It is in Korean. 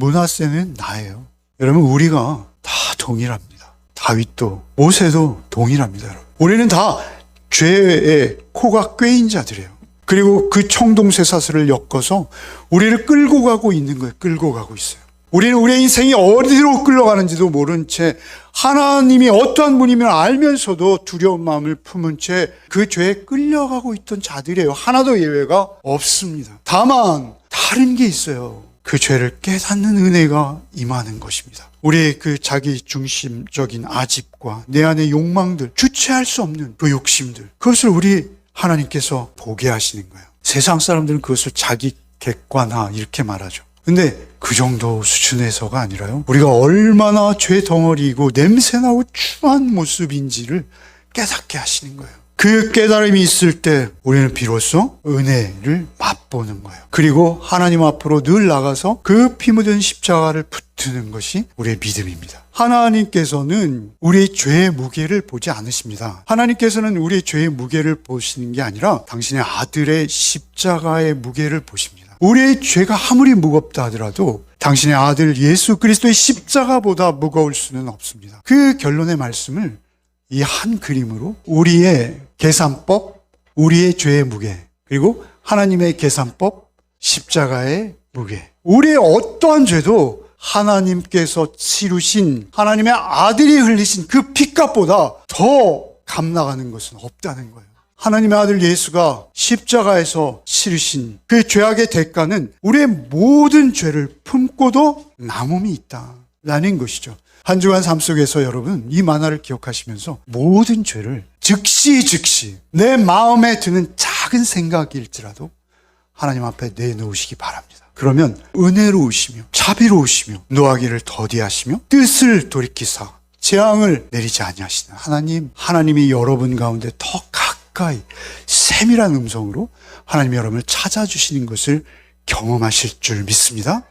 문하세는 나예요. 여러분 우리가 다 동일합니다. 다윗도 모세도 동일합니다. 여러분. 우리는 다 죄의 코가 꿰인 자들이에요. 그리고 그 청동쇠사슬을 엮어서 우리를 끌고 가고 있는 거예요. 끌고 가고 있어요. 우리는 우리의 인생이 어디로 끌려가는지도 모른 채 하나님이 어떠한 분이면 알면서도 두려운 마음을 품은 채 그 죄에 끌려가고 있던 자들이에요. 하나도 예외가 없습니다. 다만 다른 게 있어요. 그 죄를 깨닫는 은혜가 임하는 것입니다. 우리의 그 자기 중심적인 아집과 내 안의 욕망들, 주체할 수 없는 그 욕심들, 그것을 우리 하나님께서 보게 하시는 거예요. 세상 사람들은 그것을 자기 객관화 이렇게 말하죠. 근데 그 정도 수준에서가 아니라요. 우리가 얼마나 죄 덩어리이고 냄새나고 추한 모습인지를 깨닫게 하시는 거예요. 그 깨달음이 있을 때 우리는 비로소 은혜를 맛 보는 거예요. 그리고 하나님 앞으로 늘 나가서 그 피 묻은 십자가를 붙드는 것이 우리의 믿음입니다. 하나님께서는 우리의 죄의 무게를 보지 않으십니다. 하나님께서는 우리의 죄의 무게를 보시는 게 아니라 당신의 아들의 십자가의 무게를 보십니다. 우리의 죄가 아무리 무겁다 하더라도 당신의 아들 예수 그리스도의 십자가보다 무거울 수는 없습니다. 그 결론의 말씀을 이 한 그림으로 우리의 계산법, 우리의 죄의 무게, 그리고 하나님의 계산법, 십자가의 무게. 우리의 어떠한 죄도 하나님께서 치르신 하나님의 아들이 흘리신 그 피값보다 더 값나가는 것은 없다는 거예요. 하나님의 아들 예수가 십자가에서 치르신 그 죄악의 대가는 우리의 모든 죄를 품고도 남음이 있다라는 것이죠. 한 주간 삶 속에서 여러분 이 만화를 기억하시면서 모든 죄를 즉시 즉시 내 마음에 드는 작은 생각일지라도 하나님 앞에 내놓으시기 바랍니다. 그러면 은혜로우시며 자비로우시며 노하기를 더디하시며 뜻을 돌이키사 재앙을 내리지 아니하시는 하나님 하나님이 여러분 가운데 더 가까이 세밀한 음성으로 하나님이 여러분을 찾아주시는 것을 경험하실 줄 믿습니다.